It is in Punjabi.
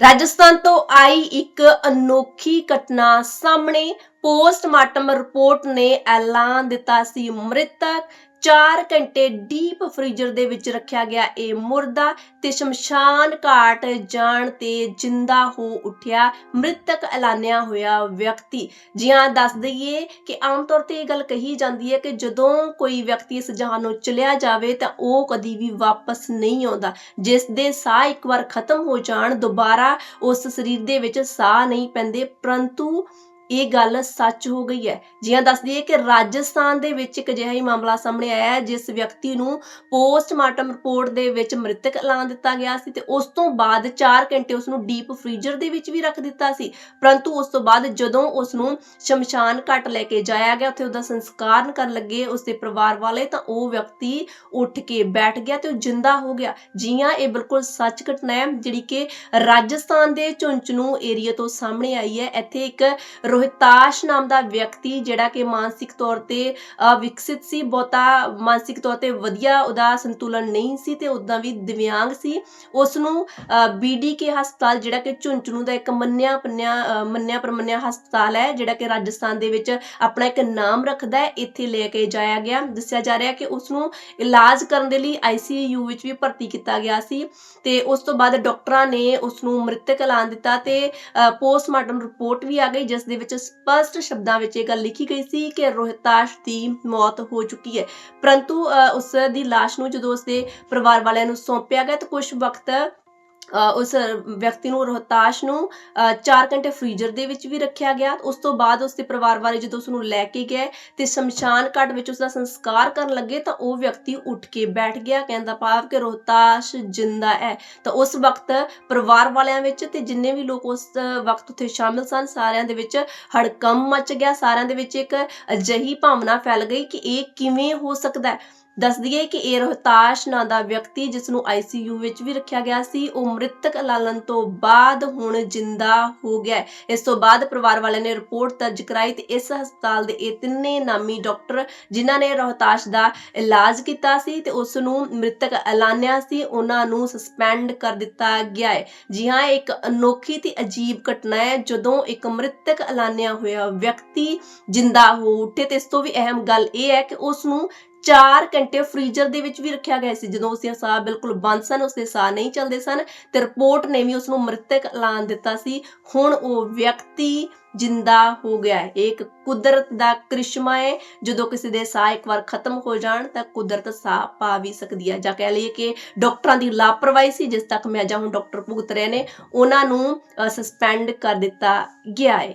ਰਾਜਸਥਾਨ ਤੋਂ ਆਈ ਇੱਕ ਅਨੋਖੀ ਘਟਨਾ ਸਾਹਮਣੇ ਪੋਸਟਮਾਰਟਮ ਰਿਪੋਰਟ ਨੇ ਐਲਾਨ ਦਿੱਤਾ ਸੀ। ਮ੍ਰਿਤਕ 4 ਘੰਟੇ ਡੀਪ ਫ੍ਰੀਜ਼ਰ ਦੇ ਵਿੱਚ ਰੱਖਿਆ ਗਿਆ ਇਹ ਮੁਰਦਾ ਤੇ ਸ਼ਮਸ਼ਾਨ ਘਾਟ ਜਾਣ ਤੇ ਜਿੰਦਾ ਹੋ ਉੱਠਿਆ, ਮ੍ਰਿਤਕ ਐਲਾਨਿਆ ਹੋਇਆ ਵਿਅਕਤੀ। ਜੀ ਹਾਂ ਦੱਸ ਦਈਏ ਕਿ ਆਮ ਤੌਰ ਤੇ ਇਹ ਗੱਲ ਕਹੀ ਜਾਂਦੀ ਹੈ ਕਿ ਜਦੋਂ ਕੋਈ ਵਿਅਕਤੀ ਇਸ ਜਹਾਨ ਨੂੰ ਚਲਿਆ ਜਾਵੇ ਤਾਂ ਉਹ ਕਦੀ ਵੀ ਵਾਪਸ ਨਹੀਂ ਆਉਂਦਾ। ਜਿਸ ਦੇ ਸਾਹ ਇੱਕ ਵਾਰ ਖਤਮ ਹੋ ਜਾਣ, ਦੁਬਾਰਾ ਉਸ ਸਰੀਰ ਦੇ ਵਿੱਚ ਸਾਹ ਨਹੀਂ ਪੈਂਦੇ, ਪਰੰਤੂ ਇਹ ਗੱਲ ਸੱਚ ਹੋ ਗਈ ਹੈ। ਜਿਵੇਂ ਦੱਸ ਦਈਏ ਕਿ ਰਾਜਸਥਾਨ ਦੇ ਵਿੱਚ ਇੱਕ ਅਜਿਹਾ ਹੀ ਮਾਮਲਾ ਸਾਹਮਣੇ ਆਇਆ ਹੈ, ਜਿਸ ਵਿਅਕਤੀ ਨੂੰ ਪੋਸਟਮਾਰਟਮ ਰਿਪੋਰਟ ਦੇ ਵਿੱਚ ਮ੍ਰਿਤਕ ਐਲਾਨ ਦਿੱਤਾ ਗਿਆ ਸੀ ਤੇ ਉਸ ਤੋਂ ਬਾਅਦ 4 ਘੰਟੇ ਉਸ ਨੂੰ ਡੀਪ ਫ੍ਰੀਜ਼ਰ ਦੇ ਵਿੱਚ ਵੀ ਰੱਖ ਦਿੱਤਾ ਸੀ। ਪਰੰਤੂ ਉਸ ਤੋਂ ਬਾਅਦ ਜਦੋਂ ਉਸ ਨੂੰ ਸ਼ਮਸ਼ਾਨ ਘਾਟ ਲੈ ਕੇ ਜਾਇਆ ਗਿਆ, ਉੱਥੇ ਉਹਦਾ ਸੰਸਕਾਰ ਕਰਨ ਲੱਗੇ ਉਸ ਦੇ ਪਰਿਵਾਰ ਵਾਲੇ, ਤਾਂ ਉਹ ਵਿਅਕਤੀ ਉੱਠ ਕੇ ਬੈਠ ਗਿਆ ਤੇ ਉਹ ਜਿੰਦਾ ਹੋ ਗਿਆ। ਜੀਆਂ ਇਹ ਬਿਲਕੁਲ ਸੱਚ ਘਟਨਾ ਹੈ, ਜਿਹੜੀ ਕਿ ਰਾਜਸਥਾਨ ਦੇ ਝੁੰਝਨੂ ਏਰੀਆ ਤੋਂ ਸਾਹਮਣੇ ਆਈ ਹੈ। ਇੱਥੇ ਇੱਕ ਰੋਹਿਤਾਸ਼ ਨਾਮ ਦਾ ਵਿਅਕਤੀ ਜਿਹੜਾ ਕਿ ਮਾਨਸਿਕ ਤੌਰ ਤੇ ਵਿਕਸਿਤ ਸੀ, ਬਹੁਤਾ ਮਾਨਸਿਕ ਤੌਰ ਤੇ ਵਧੀਆ ਉਹਦਾ ਸੰਤੁਲਨ ਨਹੀਂ ਸੀ ਤੇ ਉਦਾਂ ਵੀ ਦਿਵਿਆਂਗ ਸੀ। ਉਸ ਨੂੰ ਬੀਡੀਕੇ ਹਸਪਤਾਲ ਜਿਹੜਾ ਕਿ ਝੁੰਝਨੂ ਦਾ ਇੱਕ ਮੰਨਿਆ ਪੰਨਿਆ ਮੰਨਿਆ ਪ੍ਰਮੰਨਿਆ ਹਸਪਤਾਲ ਹੈ, ਜਿਹੜਾ ਕਿ ਰਾਜਸਥਾਨ ਦੇ ਵਿੱਚ ਆਪਣਾ ਇੱਕ ਨਾਮ ਰੱਖਦਾ ਹੈ, ਇੱਥੇ ਲੈ ਕੇ ਜਾਇਆ ਗਿਆ। ਦੱਸਿਆ ਜਾ ਰਿਹਾ ਕਿ ਉਸ ਨੂੰ ਇਲਾਜ ਕਰਨ ਦੇ ਲਈ ਆਈਸੀਯੂ ਵਿੱਚ ਵੀ ਭਰਤੀ ਕੀਤਾ ਗਿਆ ਸੀ ਤੇ ਉਸ ਤੋਂ ਬਾਅਦ ਡਾਕਟਰਾਂ ਨੇ ਉਸ ਨੂੰ ਮ੍ਰਿਤਕ ਐਲਾਨ ਦਿੱਤਾ ਤੇ ਪੋਸਟਮਾਰਟਮ ਰਿਪੋਰਟ ਵੀ ਆ ਗਈ, ਜਿਸ ਦੇ ਵਿੱਚ ਸਪਸ਼ਟ ਸ਼ਬਦਾਂ ਵਿੱਚ ਇਹ ਗੱਲ ਲਿਖੀ ਗਈ ਸੀ ਕਿ ਰੋਹਿਤਾਸ਼ ਦੀ ਮੌਤ ਹੋ ਚੁੱਕੀ ਹੈ। ਪਰੰਤੂ ਅ, ਉਸ ਦੀ ਲਾਸ਼ ਨੂੰ ਜਦੋਂ ਉਸਦੇ ਪਰਿਵਾਰ ਵਾਲਿਆਂ ਨੂੰ ਸੌਂਪਿਆ ਗਿਆ ਤਾਂ ਕੁਝ ਵਕਤ ਉਸ ਵਿਅਕਤੀ ਨੂੰ ਰੋਹਤਾਸ਼ ਨੂੰ 4 ਘੰਟੇ ਫ੍ਰੀਜ਼ਰ ਦੇ ਵਿੱਚ ਵੀ ਰੱਖਿਆ ਗਿਆ। ਉਸ ਤੋਂ ਬਾਅਦ ਉਸਦੇ ਪਰਿਵਾਰ ਵਾਲੇ ਜਦੋਂ ਉਸ ਨੂੰ ਲੈ ਕੇ ਗਏ ਤੇ ਸ਼ਮਸ਼ਾਨ ਘਾਟ ਵਿੱਚ ਉਸ ਦਾ ਸੰਸਕਾਰ ਕਰਨ ਲੱਗੇ ਤਾਂ ਉਹ ਵਿਅਕਤੀ ਉੱਠ ਕੇ ਬੈਠ ਗਿਆ, ਕਹਿੰਦਾ ਭਾਵ ਕਿ ਰੋਹਤਾਸ਼ ਜਿੰਦਾ ਹੈ। ਤਾਂ ਉਸ ਵਕਤ ਪਰਿਵਾਰ ਵਾਲਿਆਂ ਵਿੱਚ ਤੇ ਜਿੰਨੇ ਵੀ ਲੋਕ ਉਸ ਵਕਤ ਉੱਥੇ ਸ਼ਾਮਿਲ ਸਨ, ਸਾਰਿਆਂ ਦੇ ਵਿੱਚ ਹੜਕੰਮ ਮਚ ਗਿਆ। ਸਾਰਿਆਂ ਦੇ ਵਿੱਚ ਇੱਕ ਅਜਿਹੀ ਭਾਵਨਾ ਫੈਲ ਗਈ ਕਿ ਇਹ ਕਿਵੇਂ ਹੋ ਸਕਦਾ ਹੈ? ਦੱਸ ਦਈਏ ਕਿ ਇਹ ਰੋਹਤਾਸ਼ ਨਾਂ ਦਾ ਵਿਅਕਤੀ ਜਿਸ ਨੂੰ ਆਈਸੀਯੂ ਵਿੱਚ ਵੀ ਰੱਖਿਆ ਗਿਆ ਸੀ, ਉਹ ਮ੍ਰਿਤਕ ਐਲਾਨਣ ਤੋਂ ਬਾਅਦ ਹੁਣ ਜਿੰਦਾ ਹੋ ਗਿਆ ਇਸ ਤੋਂ ਬਾਅਦ ਪਰਿਵਾਰ ਵਾਲਿਆਂ ਨੇ ਰਿਪੋਰਟ ਦਰਜ ਕਰਾਈ ਤੇ ਇਸ ਹਸਪਤਾਲ ਦੇ ਇਹ ਤਿੰਨੇ ਨਾਮੀ ਡਾਕਟਰ ਜਿਨ੍ਹਾਂ ਨੇ ਰੋਹਤਾਸ਼ ਦਾ ਇਲਾਜ ਕੀਤਾ ਸੀ ਤੇ ਉਸ ਨੂੰ ਮ੍ਰਿਤਕ ਐਲਾਨਿਆ ਸੀ, ਉਹਨਾਂ ਨੂੰ ਸਸਪੈਂਡ ਕਰ ਦਿੱਤਾ ਗਿਆ ਹੈ। ਜੀ ਹਾਂ, ਇਹ ਇੱਕ ਅਨੋਖੀ ਤੇ ਅਜੀਬ ਘਟਨਾ ਹੈ। ਜਦੋਂ ਇੱਕ ਮ੍ਰਿਤਕ ਐਲਾਨਿਆ ਹੋਇਆ ਵਿਅਕਤੀ ਜਿੰਦਾ ਹੋ ਉੱਠੇ ਤੇ ਇਸ ਤੋਂ ਵੀ ਅਹਿਮ ਗੱਲ ਇਹ ਹੈ ਕਿ ਉਸ ਨੂੰ 4 ਘੰਟੇ ਫ੍ਰੀਜ਼ਰ ਦੇ ਵਿੱਚ ਵੀ ਰੱਖਿਆ ਗਿਆ ਸੀ। ਜਦੋਂ ਉਸਦੇ ਸਾਹ ਬਿਲਕੁਲ ਬੰਦ ਸਨ, ਉਸਦੇ ਸਾਹ ਨਹੀਂ ਚੱਲਦੇ ਸਨ ਤੇ ਰਿਪੋਰਟ ਨੇ ਵੀ ਉਸ ਨੂੰ ਮ੍ਰਿਤਕ ਐਲਾਨ ਦਿੱਤਾ ਸੀ। ਹੁਣ ਉਹ ਵਿਅਕਤੀ ਜਿੰਦਾ ਹੋ ਗਿਆ ਹੈ। ਇਹ ਇੱਕ ਕੁਦਰਤ ਦਾ ਕ੍ਰਿਸ਼ਮਾ ਹੈ। ਜਦੋਂ ਕਿਸੇ ਦੇ ਸਾਹ ਇੱਕ ਵਾਰ ਖਤਮ ਹੋ ਜਾਣ ਤਾਂ ਕੁਦਰਤ ਸਾਹ ਪਾ ਵੀ ਸਕਦੀ ਹੈ। ਜਾਂ ਕਹਿ ਲਈਏ ਕਿ ਡਾਕਟਰਾਂ ਦੀ ਲਾਪਰਵਾਹੀ ਸੀ, ਜਿਸ ਤੱਕ ਮੈਂ ਜਾਂ ਹੁਣ ਡਾਕਟਰ ਭੁਗਤ ਰਹੇ ਨੇ, ਉਹਨਾਂ ਨੂੰ ਸਸਪੈਂਡ ਕਰ ਦਿੱਤਾ ਗਿਆ ਹੈ।